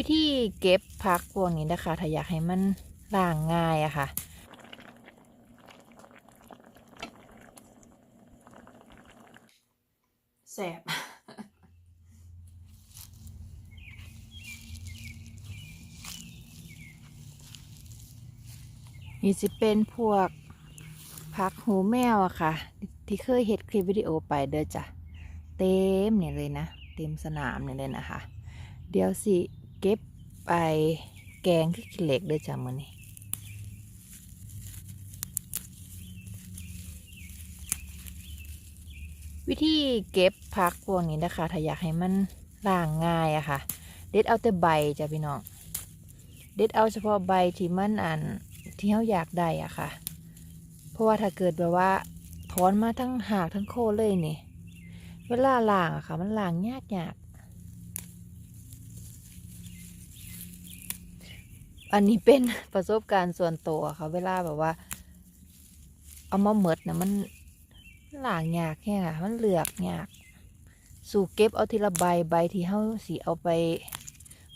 วิธีเก็บผักพวกนี้นะคะ ถ้าอยากให้มันล้างง่ายอะค่ะ แสบนี่จะเป็นพวกผักหูแมวอะค่ะ ที่เคยเห็ดคลิปวิดีโอไปเด้อจ้ะ เต็มเนี่ยเลยนะ เต็มสนามเนี่ยเลยนะคะ เดี๋ยวสิ เก็บไปแกงที่ขี้เหล็กด้อจ้ะมือนี้วิธีเก็บผักพวกนี้นะคะ ถ้าอยากให้มันล้างง่ายอะค่ะ เด็ดเอาแต่ใบจ้ะพี่น้อง เด็ดเอาเฉพาะใบที่มันอันที่เราอยากได้อะค่ะ เพราะว่าถ้าเกิดแบบว่าถอนมาทั้งหากทั้งโคเลยนี่ เวลาล้างอะค่ะ มันล้างยากยาก อันนี้เป็นประสบการณ์ส่วนตัวค่ะเวลาแบบว่า เอามาเมดนะมันล้างยากแค่ค่ะมันเหลือกยาก สู่เก็บเอาทีละใบใบที่เฮาสิเอาไป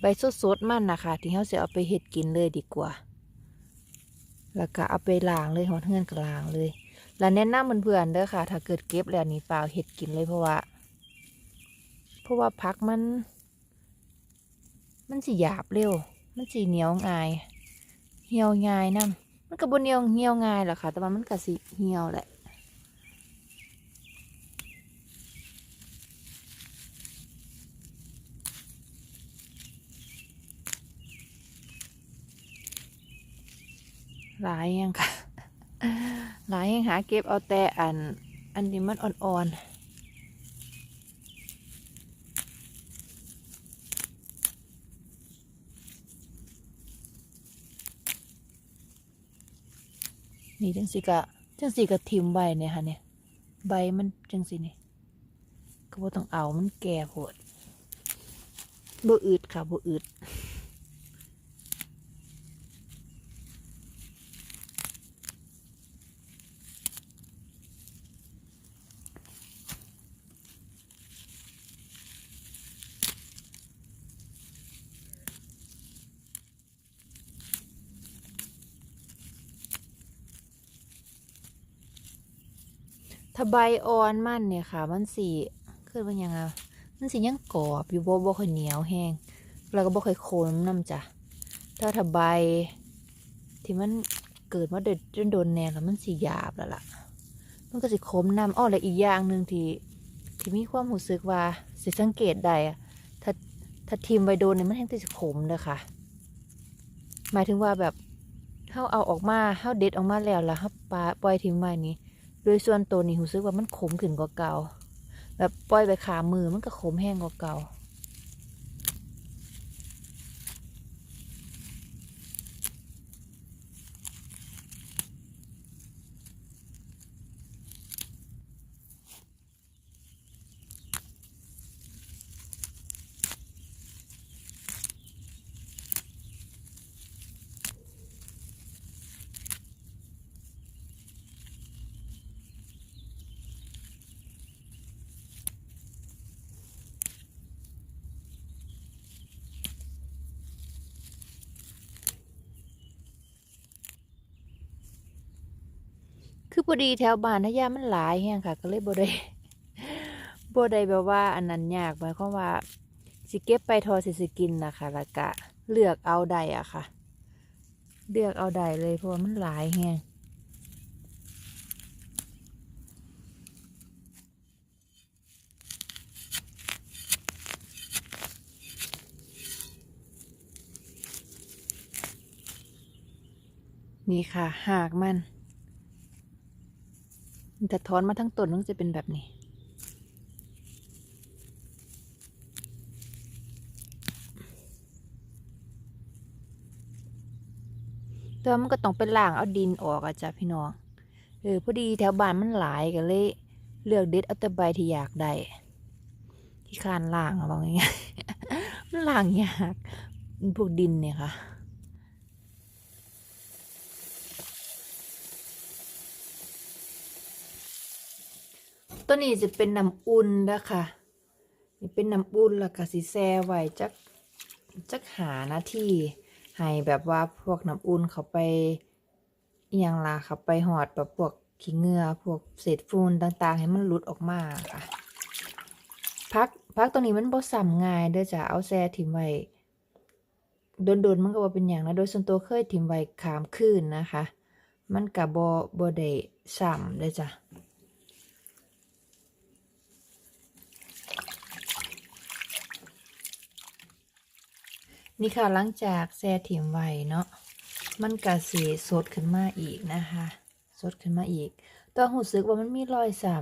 ใบสดๆมันนะคะที่เฮาสิเอาไปเฮ็ดกินเลยดีกว่า แล้วก็เอาไปล้างเลยหอดเฮือนก็ล้างเลย แล้วแนะนำเพื่อนๆเด้อค่ะ ถ้าเกิดเก็บแล้วนี่เปล่าเฮ็ดกินเลยเพราะว่า เพราะว่าพักมัน มันสิหยาบเร็ว มันสิเหนียวง่ายเหี่ยวง่ายนํมันก็บ่เหนียวเหี่ยวง่ายหรอกค่ะ แต่ว่ามันก็สิเหี่ยวแหละหลายยังค่ะหลายยังหาเก็บเอาแต่อัน อันนี้มันอ่อนๆ นี่จังสีกะจังสีกะทิมใบเนี่ยค่ะเนี่ยใบมันจังสีนี่ก็บ่ต้องเอามันแก่โพดบ่อืดค่ะบ่อืด ถ้าใบอ่อนมันเนี่ยค่ะ มันสีคือมันยังไงมันสียังกรอบอยู่บ่บ่ค่อยเหนียวแห้งแล้วก็บ่ค่อยโคนน้ำจ้ะถ้าถ้าใบที่มันเกิดมาเด็ดจนโดนแนวแล้วมันสีหยาบแล้วล่ะ มันก็สิคมน้ำอ้อและอีกอย่างหนึ่งที่ที่มีความรู้สึกว่าสิสังเกตได้ถ้าถ้าทิมใบโดนเนี่ยมันแห้งที่จะขมเลยค่ะ หมายถึงว่าแบบเฮาเอาออกมาเฮาเด็ดออกมาแล้วแล้วเฮาปลาปล่อยทิ้งไว้นี้ ดยส่วนตัวนี่หูซึกว่ามันขมขึ้นกว่าเก่า แบบปล่อยไปขามือมันก็ขมแห้งกว่าเก่า คือพอดีแถวบ้านทะยามันหลายแห้งค่ะ ก็เลยบ่ได้บ่ได้แบบว่า อันนั้นยากหมายความว่าสิเก็บไปทอสิสกินนะคะแล้วก็เลือกเอาได้อะค่ะ เลือกเอาได้เลยเพราะว่ามันหลายแห้งนี่ค่ะ หากมัน มันจะถอนมาทั้งต้นมันจะเป็นแบบนี้ แต่ว่ามันก็ต้องเป็นล่างเอาดินออกอะจ้ะพี่น้อง เออพอดีแถวบ้านมันหลายก็เลย เลือกเด็ดเอาแต่ใบที่อยากได้ ที่คานล่างอะบอกง่ายมันล่างยากพวกดินเนี่ยค่ะ ตัวนี้จะเป็นน้ำอุ่นนะคะนี่เป็นน้ำอุ่นแล้วก็สิแช่ไว้จักจักหาหน้าที่ให้แบบว่าพวกน้ำอุ่นเขาไปอหยังล่ะเขาไปหอดแบบพวกขี้เงือพวกเศษฝุ่นต่างๆ ให้มันหลุดออกมาค่ะพักพักตรงนี้มันบ่ซ้ำง่ายเด้อจ้ะเอาแซ่ถิ่มไว้โดนๆมันก็บ่เป็นหยังนะโดยส่วนตัวเคยถิ่มไว้ขามคืนนะคะ มันก็บ่บ่ได้ซ้ำเด้อจ้ะ นี่ค่ะหลังจากแช่ถิ่มไว้เนาะมันก็สิสดขึ้นมาอีกนะคะสดขึ้นมาอีกต้องรู้สึกว่ามันมีรอยซ้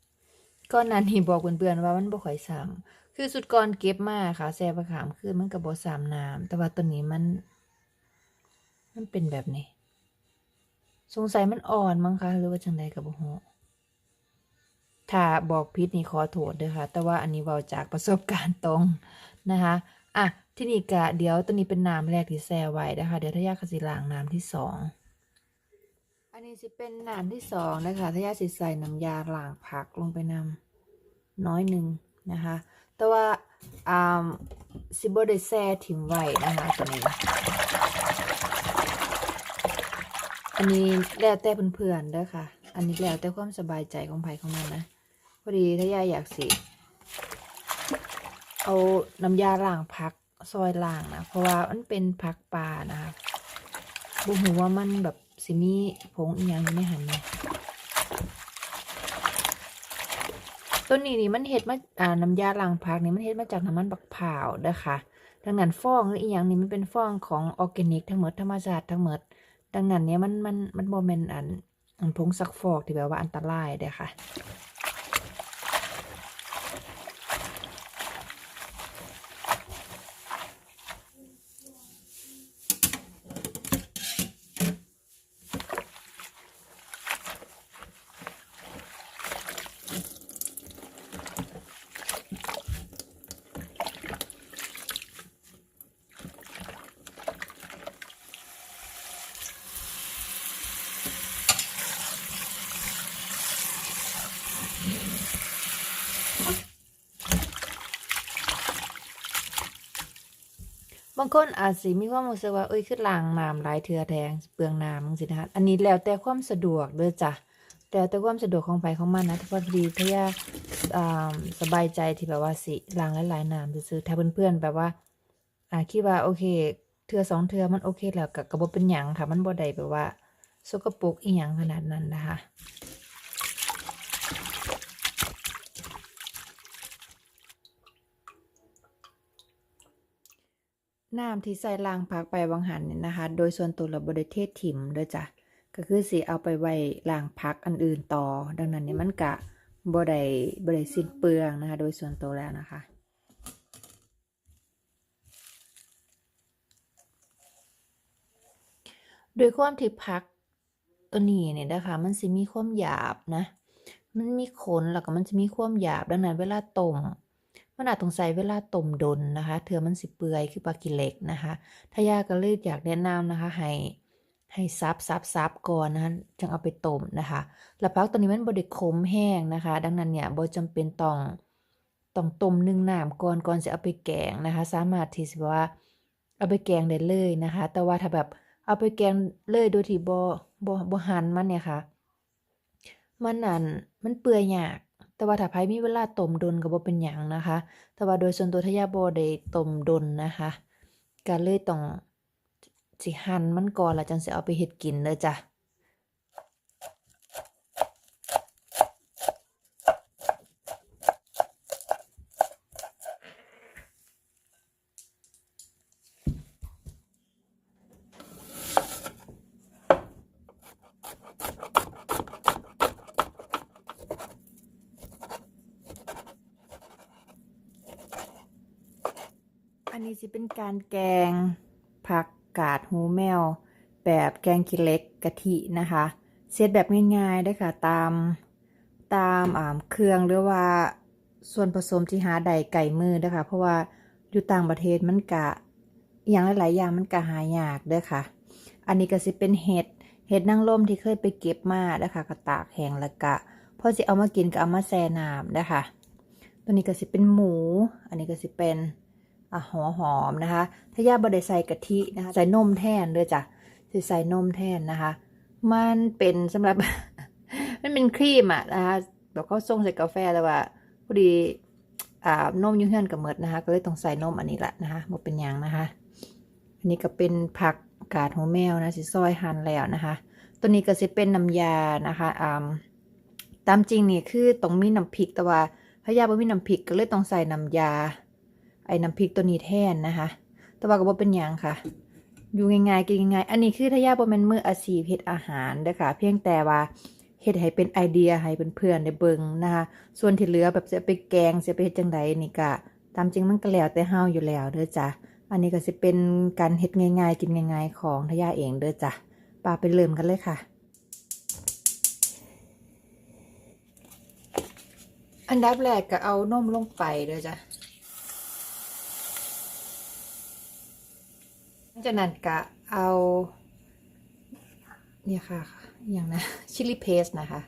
ำก่อนนั้นที่บอกเพื่อนๆว่ามันบ่ค่อยซ้ำคือสุดก่อนเก็บมาค่ะแช่ประขามคือมันก็บ่ซ้ำน้ำแต่ว่าตัวนี้มัน มันเป็นแบบนี้ สงสัยมันอ่อนมั้งคะหรือว่าจังใดก็บ่ฮู้ถ้าบอกผิดนี่ขอโทษด้อค่ะ แต่ว่าอันนี้เว้าจากประสบการณ์ตรงนะคะ อะที่นี่กะเดี๋ยวตัวนี้เป็นน้ำแรกที่แช่ไว้นะคะ เดี๋ยวทายาคสิล้างน้ำที่สองอันนี้สิเป็นน้ำที่สองนะคะทายาสิใส่น้ำยาล้างผักลงไปนำน้อยหนึ่งนะคะ แต่ว่าอ่าสิบได้แช่ถิ่มไว้นะคะตัวนี้อันนี้แล้วแต่เพื่อนๆด้อค่ะ อันนี้แล้วแต่ความสบายใจของไผของมันนะพอดีทายาอยากสิ เอาน้ำยาล้างผักซอยล้างนะเพราะว่ามันเป็นผักปลานะคะบุหูว่ามันแบบสิมีผงอีหยังอยู่หันนะตัวนี้นี่มันเฮ็ดมาอ่าน้ำยาล้างผักนี่มันเฮ็ดมาจากน้ำมันบักเผาเด้อค่ะดังนั้นฟองหรืออีหยังนี่มันเป็นฟองของออร์แกนิก ทั้งหมดธรรมชาติทั้งหมด ดังนั้นเนี่ยมันมันมันโมเมนอันอันผงซักฟอกที่แบบว่าอันตรายเด้อค่ะ บางคนอาจสิมีความรู้สึกว่าเอ้ยคือล้างน้ำหลายเทื่อแทงเปลืองน้ำจังซี่นะคะอันนี้แล้วแต่ความสะดวกเด้อจ้ะแล้วแต่ความสะดวกของไผของมันนะแต่พอดีถ้าอยากอ่าสบายใจที่แบบว่าสิล้างหลายๆน้ำซื่อๆถ้าเพื่อนๆแบบว่าอ่าคิดว่าโอเคเทือสองเทือมันโอเคแล้วก็ก็บ่เป็นหยังค่ะ มันบ่ได้แบบว่าสกปรกอีหยังขนาดนั้นนะคะ น้ำที่ใส่ล้างผักไปบางหันเนี่ยนะคะ โดยส่วนตัวเราบริเทศถิ่มเด้วยจ้ะก็คือสิเอาไปไว้ล้างผักอันอื่นต่อ ดังนั้นเนี่ยมันกะบ่ได้บ่ได้สิ้นเปลืองนะคะ โดยส่วนตัวแล้วนะคะโดยความที่ผักตัวนี้เนี่ยนะคะ มันสิมีความหยาบนะ มันมีขนแล้วก็มันจะมีความหยาบดังนั้นเวลาต้ม มันอาจต้องใช้เวลาต้มดนนะคะเถื่อมันสิเปื่อยคือปลากิเล็กนะคะถ้ายาก็เลยอยากแนะนำนะคะให้ให้ซับซับซับก่อนนะคะจึงเอาไปต้มนะคะแล้วพักตัวนี้มันบดขมแห้งนะคะ ดังนั้นเนี่ยบ่จำเป็นต้องต้องต้มนึ่งน้ำก่อนก่อนจะเอาไปแกงนะคะ สามารถที่จะว่าเอาไปแกงได้เลยนะคะ แต่ว่าถ้าแบบเอาไปแกงเลยโดยที่บ่บ่บ่หั่นมันเนี่ยค่ะ มันนั่นมันเปื่อยยาก แต่ว่าถ้าไผมีเวลาต้มดนก็บ่เป็นหยังนะคะ แต่ว่าโดยส่วนตัวทายาบ่ได้ต้มดนนะคะก็เลยต้องสิหั่นมันก่อนแล้วจังสิเอาไปเฮ็ดกินเด้อจ้ะ อันนี้สิเป็นการแกงผักกาดหูแมว แบบแกงขี้เล็กกะทินะคะเซตแบบง่ายๆได้ค่ะตามตามอ่าเครื่องหรือว่าส่วนผสมที่หาได้ไก่มือเด้อค่ะเพราะว่าอยู่ต่างประเทศมันกะอย่างหลายๆอย่างมันกะหายากเด้อค่ะ อันนี้ก็สิเป็นเห็ดเห็ดนางรมที่เคยไปเก็บมาเด้ค่ะก็ตากแห้งแล้วก็พอสิเอามากินก็เอามาแช่น้ำเด้อค่ะตัวนี้ก็สิเป็นหมู อันนี้ก็สิเป็น อะหัวหอมนะคะ ถ้าย่าบไดใส่กะทินะคะใส่นมแทนเลยจ้ะใส่นมแทนนะคะ มันเป็นสำหรับ มันเป็นครีมอะนะคะแบบเขาส่งใส่กาแฟแต่ว่าพอดีอ่านมยุ่งเฮือนกับเมิดนะคะ ก็เลยต้องใส่นมอันนี้ละนะคะบ่เป็นหยังนะคะ อันนี้ก็เป็นผักกาดหัวแมวนะสิซอยหั่นแล้วนะคะ ตัวนี้ก็จะเป็นน้ำยานะคะอ่าตามจริงนี่คือต้องมีน้ำพริกแต่ว่าพยาบ่มีน้ำพริกก็เลยต้องใส่น้ำยา อ้น้ำพริกตัวนี้แทนนะคะ แต่ว่าก็บ่เป็นยังค่ะ อยู่ง่ายๆกินง่ายๆอันนี้คือถ้ายาบ่แม่นมืออาชีพเฮ็ดอาหารเด้อค่ะ เพียงแต่ว่าเฮ็ดให้เป็นไอเดียให้เพื่อนๆได้เบิ่งนะคะ ส่วนที่เหลือแบบจะไปแกงจะไปเฮ็ดจังไดนี่ก็ตามจริงมันก็แล้วแต่เฮาอยู่แล้วเด้อจ้ะอันนี้ก็สิเป็นการเฮ็ดง่ายๆ กินง่ายๆ ของทายาเองเด้อจ้ะปาไปเริ่มกันเลยค่ะ อันดับแรกก็เอานมลงไปเด้อจ้ะหลัง จากนั้นก็เอาเนี่ยค่ะ อย่างนะชิลลี่เพสนะคะ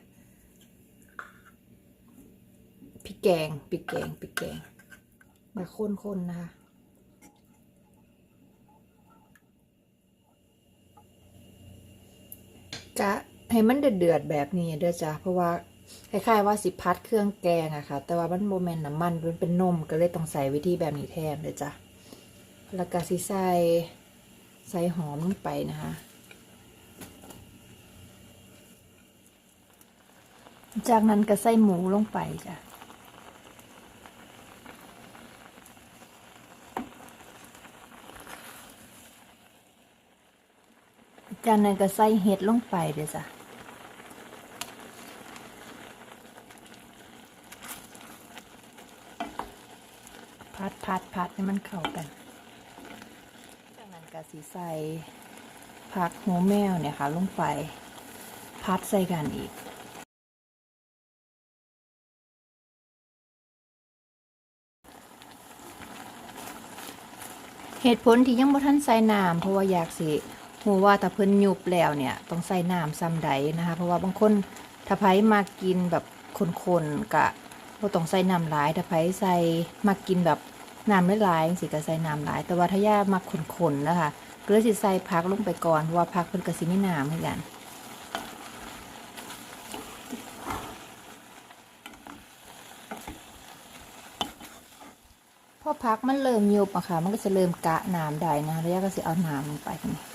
พริกแกงพริกแกงพริกแกงมาข้นๆนะคะจะให้มันเดือดๆแบบนี้เด้อจ้ะเพราะว่าคล้ายๆว่าสิพัดเครื่องแกงอะค่ะ แต่ว่ามันโมเมนน้ำมันมันเป็นนมก็เลยต้องใส่วิธีแบบนี้แทนเด้อจ้ะแล้วก็สิใส่ ใส่หอมลงไปนะคะ จากนั้นก็ใส่หมูลงไปจ้ะจากนั้นก็ใส่เห็ดลงไปเด้อจ้ะพัดพัดพัดให้มันเข้ากันจากนั้นก็ สีใส่ผักหัวแมวเนี่ยค่ะลงไปพัดใส่กันอีกเหตุผลที่ยังบ่ทันใส่น้ำเพราะว่าอยากสิหูว่าถ้าเพิ่นยุบแล้วเนี่ยต้องใส่น้ำซ้ำใดนะคะ เพราะว่าบางคนถ้าไผมากกินแบบคนๆกะบ่ต้องใส่น้ำหลายถ้าไผใส่มากินแบบ น้ำไม่หลายสิก็ใส่น้ำหลาย แต่ว่าถ้าย่ามักคนๆนะคะก็เลยสิใส่พักลงไปก่อนเพราะว่าพักเพิ่นกระสิมีน้ำเหมือนกันพอพักมันเริ่มยุบอะค่ะ มันก็จะเริ่มกะน้ำได้นะแล้วย่าก็จะเอาน้ำลงไปนี่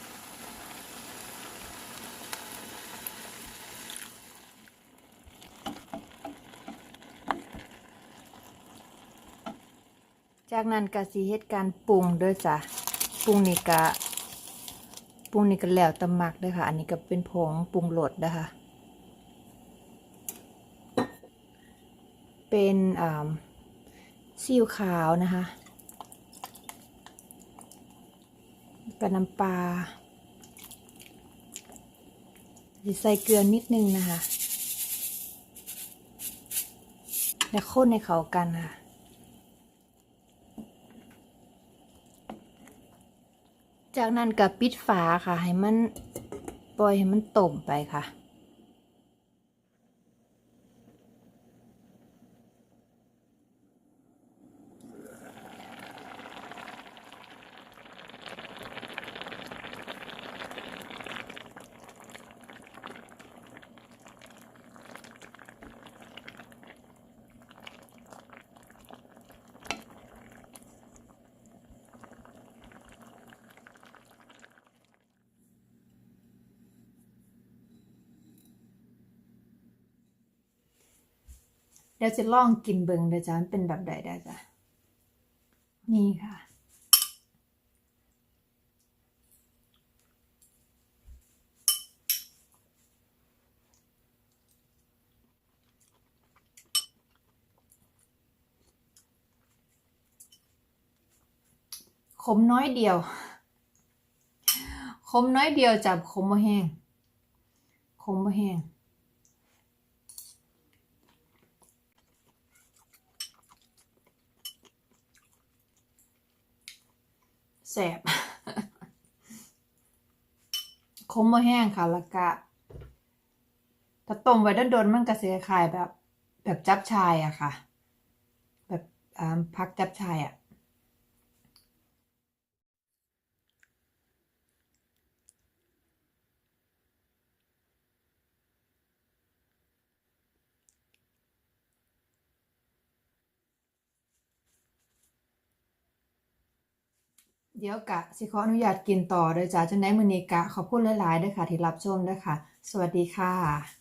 จากนั้นก็สิเฮ็ดการปรุงด้วยจ้ะปรุงนี่ก็ปรุงนี่ก็แล้วตำหมักด้วยค่ะ อันนี้ก็เป็นผงปรุงรสนะคะ เป็นซีอิ๊วขาวนะคะกับน้ำปลาจะใส่เกลือนิดนึงนะคะ แล้วข้นในเขากันค่ะ จากนั้นกับปิดฝาค่ะ ให้มันปล่อยให้มันต้มไปค่ะ เดี๋ยวจะลองกินเบิงเดี๋ยวจะมันเป็นแบบใดได้จ้ะนี่ค่ะ ขมน้อยเดียว ขมน้อยเดียวจับขมบ่แห้งขมบ่แห้ง แสบคมบ่แห้งค่ะแล้วก็ถ้าต้มไว้โดนมันก็เสียคลายแบบ แบบจับชายอะค่ะ แบบอ่าพักจับชายอะ เดี๋ยวกะสิขออนุญาตกินต่อเด้อจ้าจนได้มือนีกะขอบคุณหลายๆด้อค่ะ ที่รับชมด้อค่ะ สวัสดีค่ะ